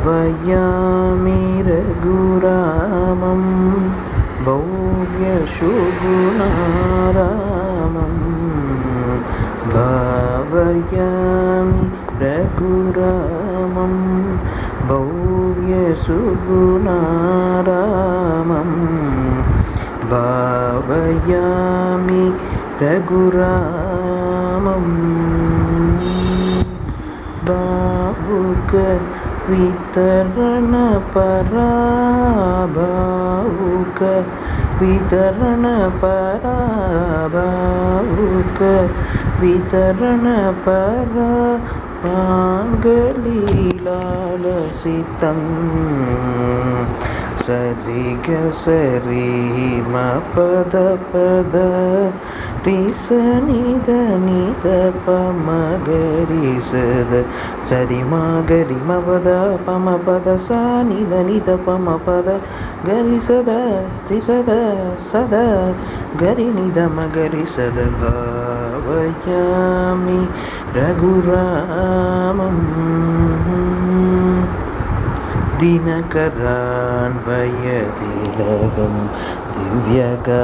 भावयामि रघुरामं भव्यशुगुणारामं भावयामि रघुरामं भव्यसुगुणारामं भावयामि रघुरामम् भावुक वितरणपरा भावुक वितरणपरा भावुक वितरणपरा पाङ्गलीलालसितं सरिग सरि म ರಿಸ ನಿದ ನಿದ ಪಮ ಗರಿ ಸದ ಸರಿ ಮಾ ಗರಿ ಮ ಪದ ಪಮ ಪದ ಸ ನಿದ ನಿದ ಪಮ ಪದ ಗರಿ ಸದ ರಿ ಸದ ಸದ ಗರಿ ನಿದ ಮ ಗರಿ ಸದ ಭಾವಯಾಮಿ ರಘುರಾಮಂ தினகரான் வயதிலகம் दिव्यगादिसुतसवन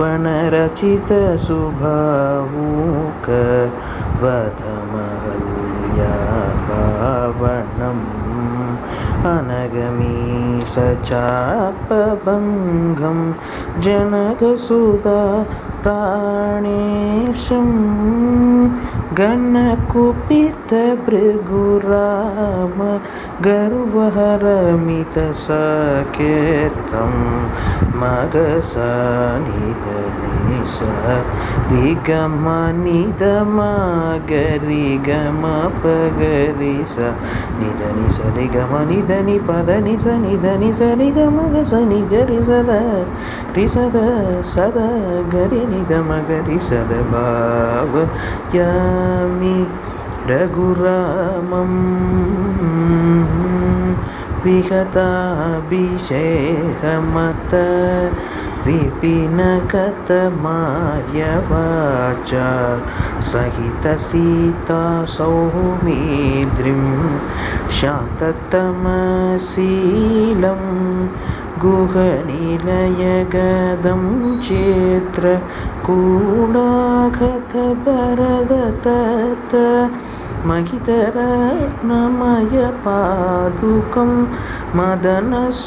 वनरचितसुभावूक वधमहल्या भावनम् अनगमीश चापभङ्गं जनकसुधा प्राणेशं गणकुपितभृगुराम गर्वहरमितसकेतं मगसनिदनिस रिगमनिदमागरिगमपगरिस निधनि सरिगम निधनि पदनि स निधनि सरिगमग सनि गरि सद ரிசத சத கரி நிதம கரி சத பாவ யாமி रघुरामं विहताभिषेहमत विपिनकतमार्यवाचा सहितसीता सौमेद्रिं शान्ततमशीलं गुहनिलयगदं चेत्र कूडाघतभरदत्त कूडागतभरदत्त महितरत्नमयपादुकं मदनसुन्दराङ्कं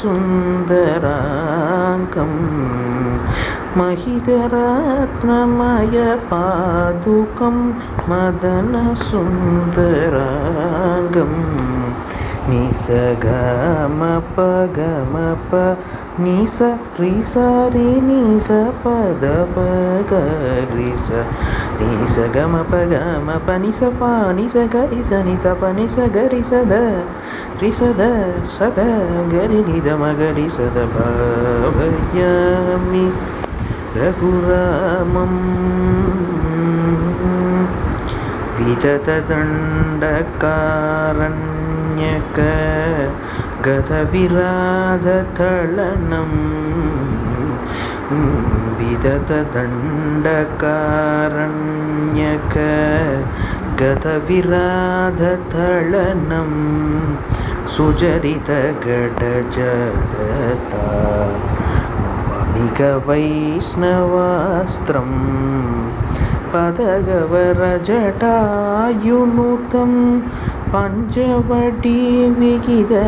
महितरत्नमयपादुकं मदनसुन्दराङ्गम् निसगमपगमप Nisa Risa di Nisa pada pada Risa. Nisa gama pada gama panisa panisa gaisa nita panisa garisa da. Risa da sada gari di dama garisa da babanya mi. Vita tadanda karanya ke म ग रि स the भावयामि रघुरामम् विततदण्डकारण्यक गतविराधतळनं विदतदण्डकारण्यक गतविराधतळनं सुचरितगडजगता नवमिकवैष्णवास्त्रं पदगवरजटायुनुतं பஞ்சவடி விகிதவாசம்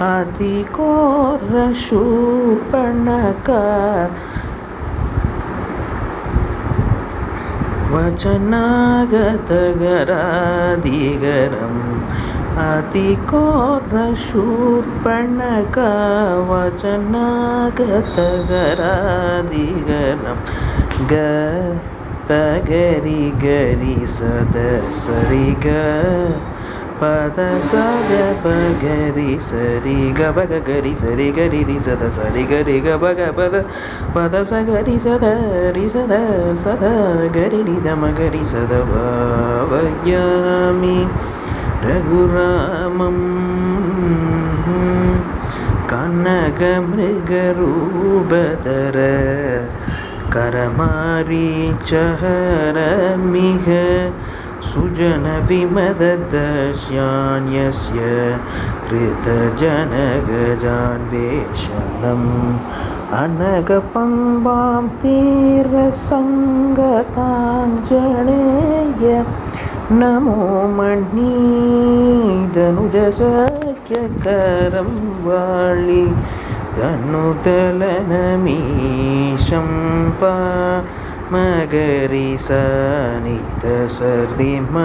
அதிகோர சூப்பணக வச்சனாகதகராதிகரம். அதிகோர சூர்பணக வச்சனாகதகராதிகரம். க. തരി ഗരി സദ സരി ഗ പദ സദ പരി സരി ഗ പഗ ഗരി സരി ഗരി രി സദ സരി ഗരി ഗ പഗ പദ പദ സ ഗരി സദ രി സദ സദ ഗരി രി ദമ ഗരി സദ ഭാവയാമി രഘുരാമം കനകമൃഗരൂപതര करमारीचहरमिह सुजनविमददश्यान्यस्य कृतजनगजान्वेषणम् अनगपम्बां तीरसङ्गताञ्जनेय नमो मणीदनुजसख्यकरं वाळि धनुदलनमीशं पा मगरि स निद सरि म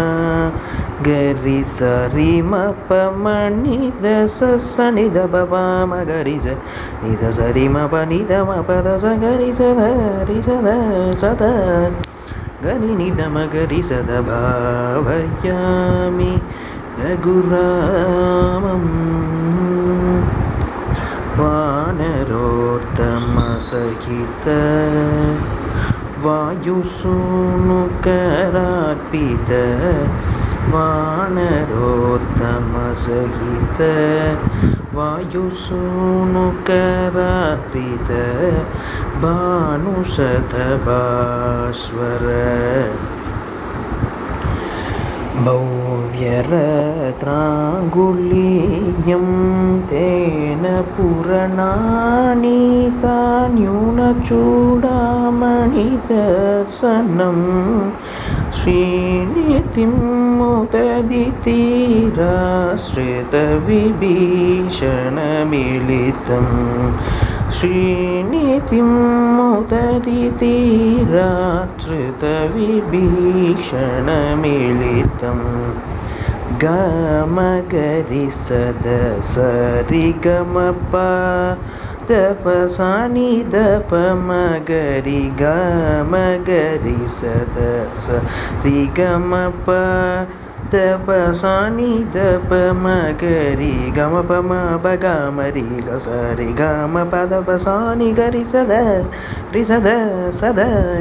गरि सरि म प म निद स स निद प प म गरि स निद सरि म प निद म प द स गरि स ध रि स ध स ध गरि निद म गरि ವಾನರೋತ್ತಮ ಸಹಿತ ವಾಯುಸೂನುಕರಾರ್ಪಿತ ವಾನರೋತ್ತಮ ಸಹಿತ ವಾಯುಸೂನುಕರಾರ್ಪಿತ ಭಾನುಶತಭಾಸ್ವರ ഭവ്യരത്രാങ്കുളീയം തേന പുരണാണി താന്യൂനചൂടാമണിദർശനം. ശ്രീനിതിം മുദതിതീരാശ്രിതവിഭീഷണമിളിതം श्रीनीतिं मुददिति रात्रितविभीषणमिलितं गमगरिसदसरिगमप दपसानि दपमगरि गमगरिसदस ऋगम प தப சாணி தப மகரி கம பம பக மரி கசரி கம பத பசாணி கரி சத ரி சத சத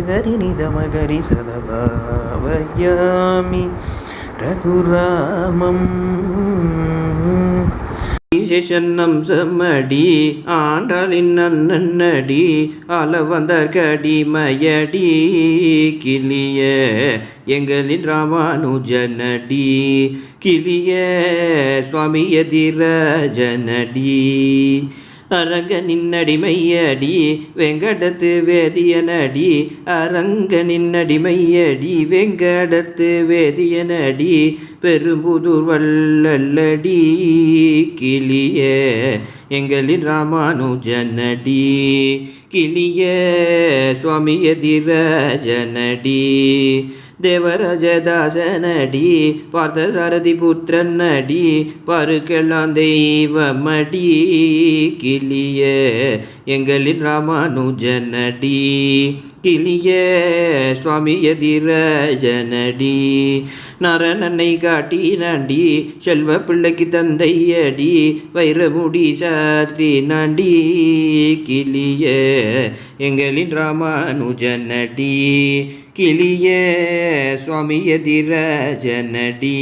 கரி நித மகரி சத பாவயாமி ரகுராமம். ஈசன்னம் செம்மடி ஆண்டாளின் நன்னடி அளவந்தர் கடிமயடி கிளிய எங்களின் ராமானுஜனடி கிளிய சுவாமி எதிர ஜனடி அரங்க நின்னடிமையடி வெங்கடத்து வேதியனடி. அரங்க நின்னடிமையடி வெங்கடத்து வேதியனடி. பெரும்புதூர் வல்லல்லடி கிளிய எங்களின் ராமானுஜனடி. கிளிய சுவாமி எதிரஜனடி தேவராஜதாசனடி பார்த்த சாரதி புத்திரன் புத்திரனடி பருக்கெல்லாம் தெய்வமடி கிளிய எங்களின் ராமானுஜனடி கிளிய சுவாமி எதிரஜனடி நரனனை காட்டி நாண்டி செல்வ பிள்ளைக்கு தந்தையடி வைரமுடி சாத்ரி நாண்டி கிளிய எங்களின் ராமானுஜனடி. கிளிய சுவாமி எதிரஜனடி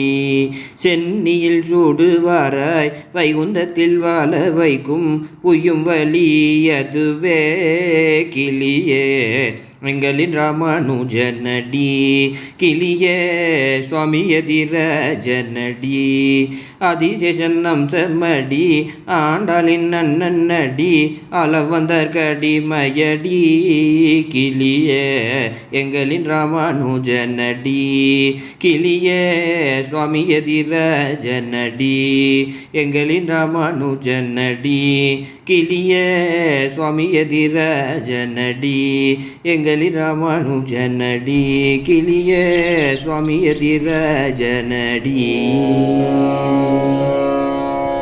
சென்னியில் சூடுவாராய் வைகுந்தத்தில் வாழ வைக்கும் உயும் வழி அதுவே கிளியே. எங்களின் ராமானுஜனடி கிளியே சுவாமி எதிர ஜனடி அதிசேஷன் நம் செம்மடி ஆண்டாளின் நன்னடி அளவந்தர் கடிமயடி கிளியே எங்களின் ராமானுஜனடி கிளியே சுவாமி எதிர எதிரஜனடி எங்களின் ராமானுஜனடி கிளிய சுவாமி எதிரஜனடி எங்களின் ராமானுஜனடி கிளிய சுவாமி எதிரஜனடி.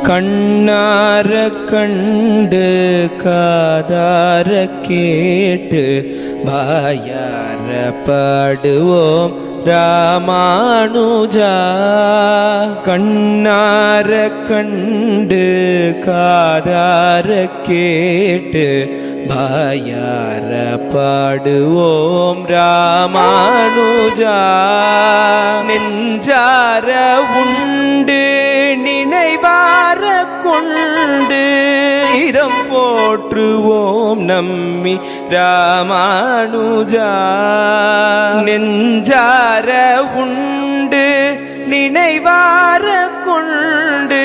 கண்ணார கண்டு காதார கேட்டு வாயார பாடுவோம் ராமானுஜா கண்ணார கண்டு காதார கேட்டு வாயார பாடுவோம் ராமானுஜா நெஞ்சார உண்டு நினைவார கொண்டு இதம் போற்றுவோம். நம்மி ராமானுஜா நெஞ்சார உண்டு நினைவார கொண்டு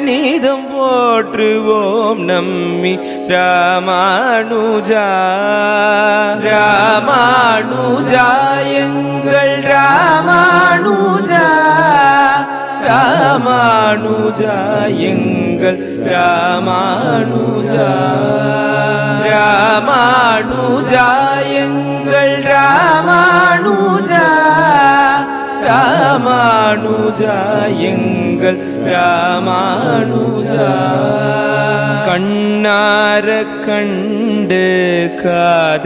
நீதம் போற்றுவோம் நம்மி ராமானுஜா. ராமானுஜா எங்கள் ராமானுஜா. ராமானுஜா எங்கள் எங்கள் ராமானுஜா ராமானுஜா எங்கள் ராமானுஜா ராமானுஜா எங்கள் ராமானுஜா. கண்ணார கண்டு காத